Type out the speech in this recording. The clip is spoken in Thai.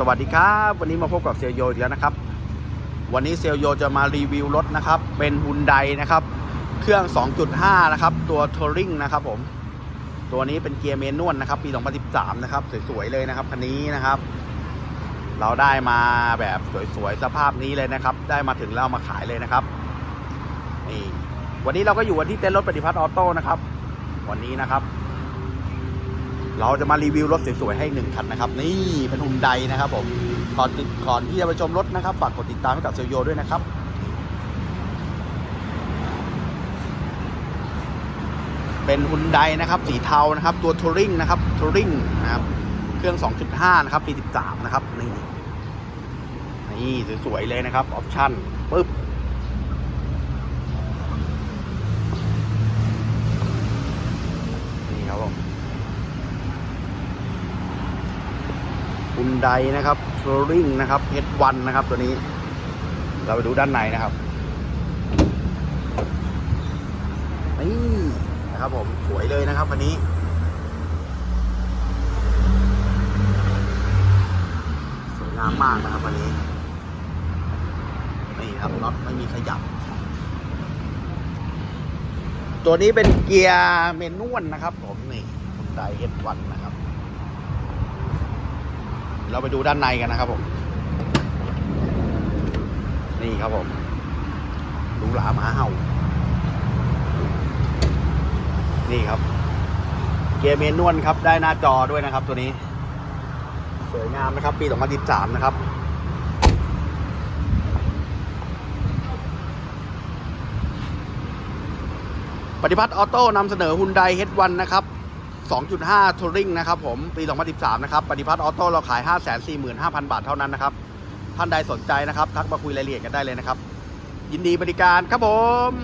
สวัสดีครับ วันนี้มาพบกับเซลโยอีกแล้วนะครับ วันนี้เซลโยจะมารีวิวรถนะครับ เป็นฮุนไดนะครับ เครื่อง 2.5 นะครับ ตัวทัวริงนะครับผม ตัวนี้เป็นเกียร์เมนวลนะครับ ปี 2013 นะครับ สวยๆเลยนะครับคันนี้นะครับ เราได้มาแบบสวยๆ สภาพนี้เลยนะครับ ได้มาถึงแล้วมาขายเลยนะครับ นี่ วันนี้เราก็อยู่กันที่เต็นท์รถปฏิพัฒน์ออโต้นะครับ วันนี้นะครับ เราจะมารีวิวรถสวยๆให้หนึ่งคันนะครับ นี่เป็นฮุนไดนะครับผมก่อนติดก่อนที่จะไปชมรถนะครับฝากกดติดตามให้กับเซลโยด้วยนะครับเป็นฮุนไดนะครับ สีเทานะครับ ตัวทัวริงนะครับทัวริงนะครับ เครื่อง 2.5 นะครับปี 13 นะครับ นี่ นี่ สวย ๆ เลยนะครับ ออปชั่นปึ๊บ นี่ครับผม ฮุนไดนะครับทัวริงนะครับ H1 นนะครับตัวนี้ เราไปดูด้านในนะครับนี่นะครับผมสวยเลยนะครับวันนี้สวยงามมากนะครับวันนี้นี่ครับน็อตไม่มีขยับ ตัวนี้เป็นเกียร์เมนวลนะครับผมนี่ฮุนไดเอวันนะครับ เราไปดูด้านในกันนะครับผม นี่ครับผมหรูหราหมาเห่า นี่ครับ เกียร์เมนวลครับ ได้หน้าจอด้วยนะครับ ตัวนี้ สวยงามนะครับ ปี 2013 นะครับปฏิพัฒน์ออโต้นำเสนอ Hyundai H1 นะครับ 2.5 Touring นะครับผม ปี 2013 นะครับ ปฏิพัฒน์ออโต้เราขาย 545,000 บาทเท่านั้นนะครับ ท่านใดสนใจนะครับ ทักมาคุยรายละเอียดกันได้เลยนะครับ ยินดีบริการครับผม